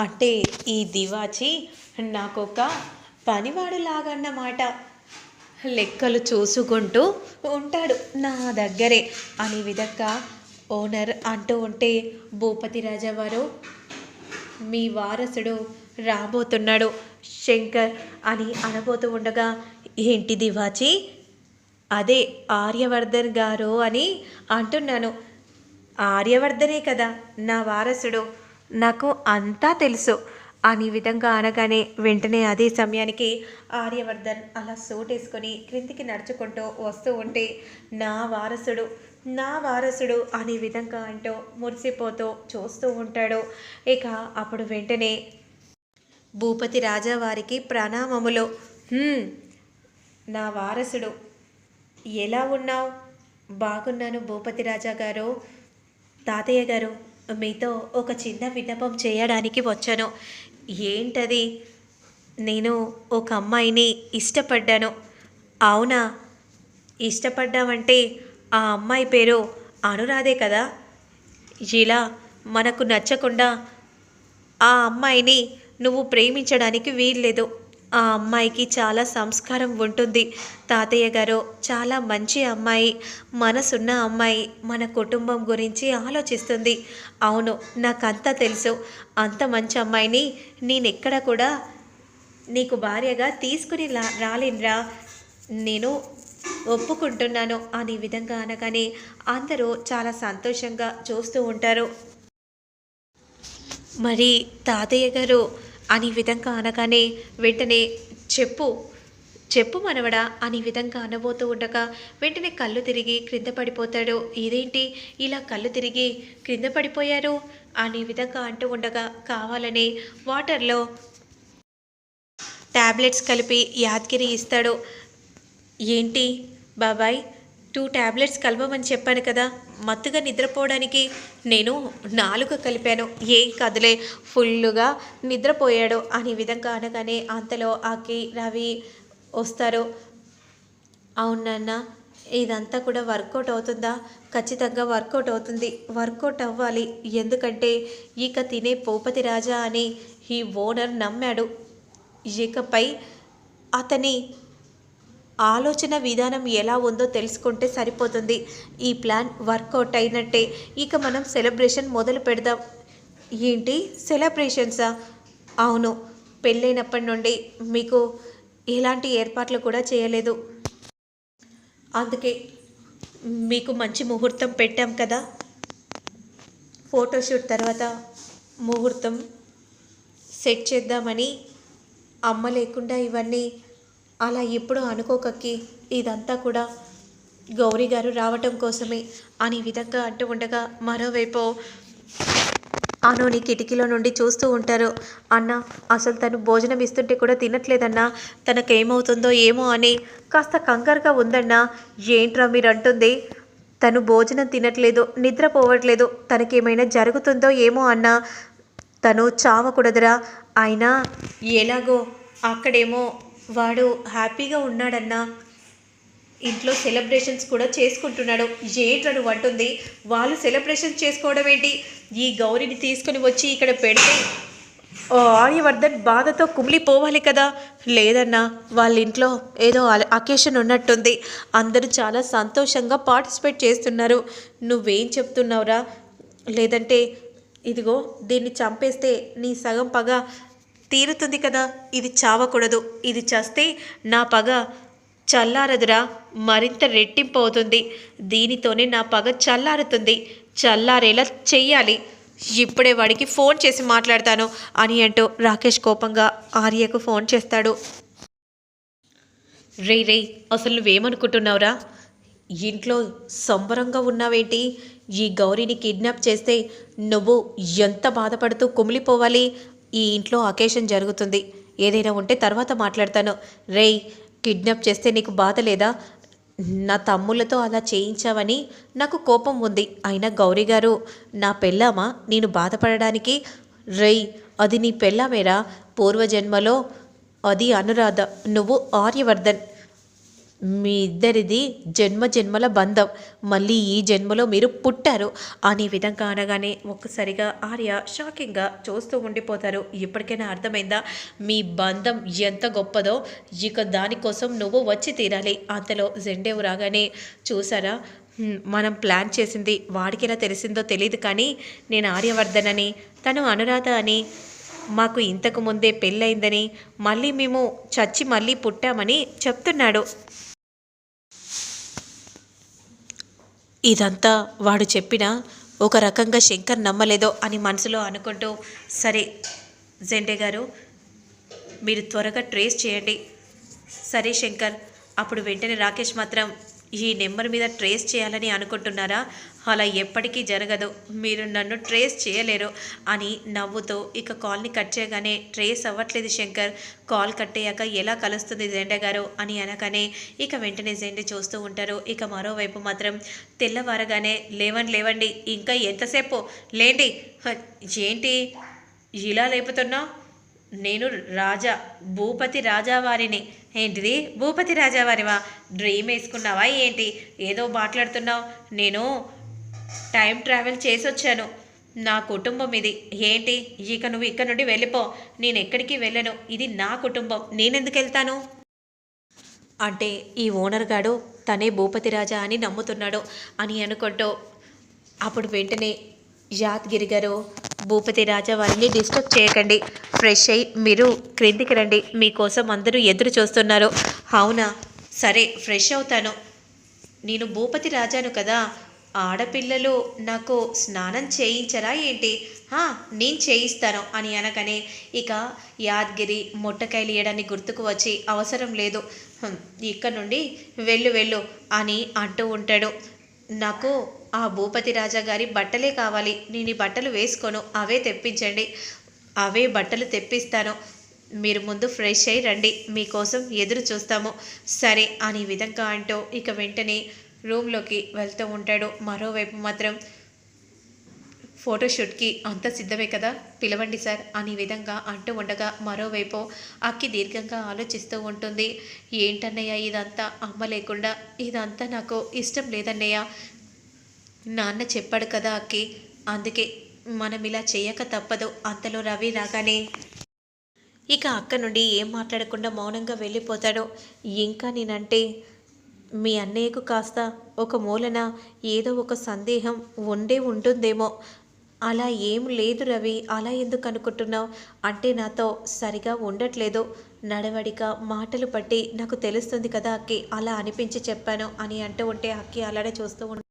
అంటే ఈ దివాచి నాకొక పనివాడులాగన్నమాట. లెక్కలు చూసుకుంటూ ఉంటాడు నా దగ్గరే. అని విధంగా ఓనర్ అంటూ ఉంటే భూపతి రాజావారు మీ వారసుడు రాబోతున్నాడు శంకర్ అని అనబోతూ ఉండగా ఏంటి దివాచి? అదే ఆర్యవర్ధన్ గారు అని అంటున్నాను. ఆర్యవర్ధనే కదా నా వారసుడు. నాకు అంతా తెలుసు. అని విధంగా అనగానే వెంటనే అదే సమయానికి ఆర్యవర్ధన్ అలా సూటేసుకొని క్రిందికి నడుచుకుంటూ వస్తూ ఉంటే నా వారసుడు నా వారసుడు అనే విధంగా అంటూ మురిసిపోతూ చూస్తూ ఉంటాడు. ఇక అప్పుడు వెంటనే భూపతి రాజావారికి ప్రణామములు. నా వారసుడు ఎలా ఉన్నావు? బాగున్నాను భూపతి రాజా గారు తాతయ్య గారు. మీతో ఒక చిన్న విన్నపం చేయడానికి వచ్చాను. ఏంటది? నేను ఒక అమ్మాయిని ఇష్టపడ్డాను. అవునా? ఇష్టపడ్డామంటే ఆ అమ్మాయి పేరు అనురాధే కదా? ఇలా మనకు నచ్చకుండా ఆ అమ్మాయిని నువ్వు ప్రేమించడానికి వీల్లేదు. ఆ అమ్మాయికి చాలా సంస్కారం ఉంటుంది. తాతయ్య గారు చాలా మంచి అమ్మాయి మనసున్న అమ్మాయి మన కుటుంబం గురించి ఆలోచిస్తుంది. అవును నాకంతా తెలుసు. అంత మంచి అమ్మాయిని నేనెక్కడ కూడా నీకు భార్యగా తీసుకుని రా రాలేనురా. నేను ఒప్పుకుంటున్నాను అనే విధంగా అనగానే అందరూ చాలా సంతోషంగా చూస్తూ ఉంటారు. మరి తాతయ్య గారు అని విధంగా అనగానే వెంటనే చెప్పు చెప్పు మనవడా అనే విధంగా అనబోతూ ఉండగా వెంటనే కళ్ళు తిరిగి క్రింద పడిపోతాడు. ఇదేంటి? ఇలా కళ్ళు తిరిగి క్రింద పడిపోయారు? అనే విధంగా అంటూ ఉండగా కావాలని వాటర్లో టాబ్లెట్స్ కలిపి యాద్గిరి ఇస్తాడు. ఏంటి బాబాయ్ టూ టాబ్లెట్స్ కలపమని చెప్పాను కదా మత్తుగా నిద్రపోవడానికి నేను నాలుగు కలిపాను. ఏం కదలే ఫుల్లుగా నిద్రపోయాడు అనే విధంగా అనగానే అంతలో ఆకి రవి వస్తారు. అవునన్న ఇదంతా కూడా వర్కౌట్ అవుతుందా? ఖచ్చితంగా వర్కౌట్ అవుతుంది. వర్కౌట్ అవ్వాలి. ఎందుకంటే ఇక తినే భూపతి రాజా అని ఈ ఓనర్ నమ్మాడు. ఇకపై అతని ఆలోచన విధానం ఎలా ఉందో తెలుసుకుంటే సరిపోతుంది. ఈ ప్లాన్ వర్కౌట్ అయినట్టే. ఇక మనం సెలబ్రేషన్ మొదలు పెడదాం. ఏంటి? సెలబ్రేషన్సా? అవును. పెళ్ళైనప్పటి నుండి మీకు ఎలాంటి ఏర్పాట్లు కూడా చేయలేదు. అందుకే మీకు మంచి ముహూర్తం పెట్టాం కదా. ఫోటోషూట్ తర్వాత ముహూర్తం సెట్ చేద్దామని అమ్మ లేకుండా ఇవన్నీ అలా ఎప్పుడూ అనుకోకక్కి ఇదంతా కూడా గౌరీ గారు రావటం కోసమే అని విధంగా అంటూ ఉండగా మరోవైపు అనుని కిటికీలో నుండి చూస్తూ ఉంటారు. అన్న అసలు తను భోజనం ఇస్తుంటే కూడా తినట్లేదన్నా తనకేమవుతుందో ఏమో అని కాస్త కంగారుగా ఉందన్నా ఏంట్రా మీరు అంటుంది తను భోజనం తినట్లేదు నిద్రపోవట్లేదు తనకేమైనా జరుగుతుందో ఏమో అన్నా తను చావకూడదురా. అయినా ఎలాగో అక్కడేమో వాడు హ్యాపీగా ఉన్నాడన్నా ఇంట్లో సెలబ్రేషన్స్ కూడా చేసుకుంటున్నాడు. ఏంటను అంటుంది? వాళ్ళు సెలబ్రేషన్స్ చేసుకోవడం ఏంటి? ఈ గౌరిని తీసుకుని వచ్చి ఇక్కడ పెడితే ఆర్యవర్ధన్ బాధతో కుమిలిపోవాలి కదా? లేదన్నా వాళ్ళ ఇంట్లో ఏదో అకేషన్ ఉన్నట్టుంది. అందరూ చాలా సంతోషంగా పార్టిసిపేట్ చేస్తున్నారు. నువ్వేం చెప్తున్నావురా? లేదంటే ఇదిగో దీన్ని చంపేస్తే నీ సగం పగ తీరుతుంది కదా ఇది చావకూడదు. ఇది చేస్తే నా పగ చల్లారదురా. మరింత రెట్టింపు అవుతుంది. దీనితోనే నా పగ చల్లారుతుంది. చల్లారేలా చెయ్యాలి. ఇప్పుడే వాడికి ఫోన్ చేసి మాట్లాడతాను అని అంటూ రాకేష్ కోపంగా ఆర్యకు ఫోన్ చేస్తాడు. రే రే అసలు నువ్వేమనుకుంటున్నావురా? ఇంట్లో సంబరంగా ఉన్నావేంటి? ఈ గౌరీని కిడ్నాప్ చేస్తే నువ్వు ఎంత బాధపడుతూ కుమిలిపోవాలి? ఈ ఇంట్లో అకేషన్ జరుగుతుంది. ఏదైనా ఉంటే తర్వాత మాట్లాడతాను. రేయ్ కిడ్నాప్ చేస్తే నీకు బాధ లేదా? నా తమ్ముళ్ళతో అలా చేయించావని నాకు కోపం ఉంది. అయినా గౌరీ గారు నా పెళ్ళామా? నేను బాధపడడానికి? రేయ్ అది నీ పెళ్ళామేరా? పూర్వజన్మలో అది అనురాధ. నువ్వు ఆర్యవర్ధన్. మీ ఇద్దరిది జన్మ జన్మల బంధం. మళ్ళీ ఈ జన్మలో మీరు పుట్టారు. అనే విధంగా అనగానే ఒక్కసారిగా ఆర్య షాకింగ్గా చూస్తూ ఉండిపోతారు. ఇప్పటికైనా అర్థమైందా? మీ బంధం ఎంత గొప్పదో. ఇక దానికోసం నువ్వు వచ్చి తీరాలి. అంతలో జెండేవు రాగానే చూసారా? మనం ప్లాన్ చేసింది వాడికి ఎలా తెలిసిందో తెలియదు కానీ నేను ఆర్యవర్ధన్ అని తను అనురాధ అని మాకు ఇంతకు ముందే పెళ్ళయిందని మళ్ళీ మేము చచ్చి మళ్ళీ పుట్టామని చెప్తున్నాడు. ఇదంతా వాడు చెప్పిన ఒక రకంగా శంకర్ నమ్మలేదో అని మనసులో అనుకుంటూ సరే జెండే గారు మీరు త్వరగా ట్రేస్ చేయండి. సరే శంకర్ అప్పుడు వెంటనే రాకేష్ మాత్రం ఈ నెంబర్ మీద ట్రేస్ చేయాలని అనుకుంటున్నారా? అలా ఎప్పటికీ జరగదు. మీరు నన్ను ట్రేస్ చేయలేరు అని నవ్వుతూ ఇక కాల్ని కట్ చేయగానే ట్రేస్ అవ్వట్లేదు శంకర్. కాల్ కట్టేయాక ఎలా కలుస్తుంది జెండా గారు అని అనగానే ఇక వెంటనే జెండే చూస్తూ ఉంటారు. ఇక మరోవైపు మాత్రం తెల్లవారగానే లేవండి లేవండి ఇంకా ఎంతసేపు? లేండి. ఏంటి? ఇలా లేపుతున్నావు నేను రాజా భూపతి రాజావారిని. ఏంటిది? భూపతి రాజావారివా? డ్రీమ్ వేసుకున్నావా ఏంటి? ఏదో మాట్లాడుతున్నావు. నేను టైం ట్రావెల్ చేసి వచ్చాను నా కుటుంబం ఇది. ఏంటి? ఇక నువ్వు ఇక్కడ నుండి వెళ్ళిపో. నేను ఎక్కడికి వెళ్ళను. ఇది నా కుటుంబం. నేనెందుకు వెళ్తాను? అంటే ఈ ఓనర్ గాడు తనే భూపతి రాజా అని నమ్ముతున్నాడు అని అనుకుంటూ అప్పుడు వెంటనే యాద్గిరి గారు భూపతి రాజా వారిని డిస్టర్బ్ చేయకండి. ఫ్రెష్ అయ్యి మీరు క్రిందికి రండి. మీకోసం అందరూ ఎదురు చూస్తున్నారు. అవునా? సరే ఫ్రెష్ అవుతాను. నేను భూపతి రాజాను కదా. ఆడపిల్లలు నాకు స్నానం చేయించరా ఏంటి? "హా, నేను చేయిస్తాను అని అనగానే ఇక యాద్గిరి మొట్టకాయలు ఇయ్యడానికి గుర్తుకు వచ్చి అవసరం లేదు. ఇక్కడ నుండి వెళ్ళు వెళ్ళు అని అంటూ ఉంటాడు. నాకు ఆ భూపతి రాజా గారి బట్టలే కావాలి. నేను ఈ బట్టలు వేసుకోను. అవే తెప్పించండి. అవే బట్టలు తెప్పిస్తాను. మీరు ముందు ఫ్రెష్ అయ్యి రండి. మీకోసం ఎదురు చూస్తాము. సరే అని విధంగా అంటూ ఇక వెంటనే రూమ్లోకి వెళ్తూ ఉంటాడు. మరోవైపు మాత్రం ఫోటోషూట్కి అంత సిద్ధమే కదా? పిలవండి సార్ అనే విధంగా అంటూ ఉండగా మరోవైపు అక్కి దీర్ఘంగా ఆలోచిస్తూ ఉంటుంది. ఏంటన్నయ్య ఇదంతా? అమ్మ లేకుండా ఇదంతా నాకు ఇష్టం లేదన్నయ్య. నాన్న చెప్పాడు కదా అక్కి. అందుకే మనం ఇలా చేయక తప్పదు. అంతలో రవి రాగానే ఇక అక్క నుండి ఏం మాట్లాడకుండా మౌనంగా వెళ్ళిపోతాడు. ఇంకా నేనంటే మీ అన్నయ్యకు కాస్త ఒక మూలన ఏదో ఒక సందేహం ఉండే ఉంటుందేమో. అలా ఏం లేదు రవి అలా ఎందుకు అనుకుంటున్నావు? అంటే నాతో సరిగా ఉండట్లేదు. నడవడిక మాటలు పట్టి నాకు తెలుస్తుంది కదా అక్కి అలా అనిపించి చెప్పాను అని అంటూ ఉంటే అక్కి అలానే చూస్తూ ఉంటాను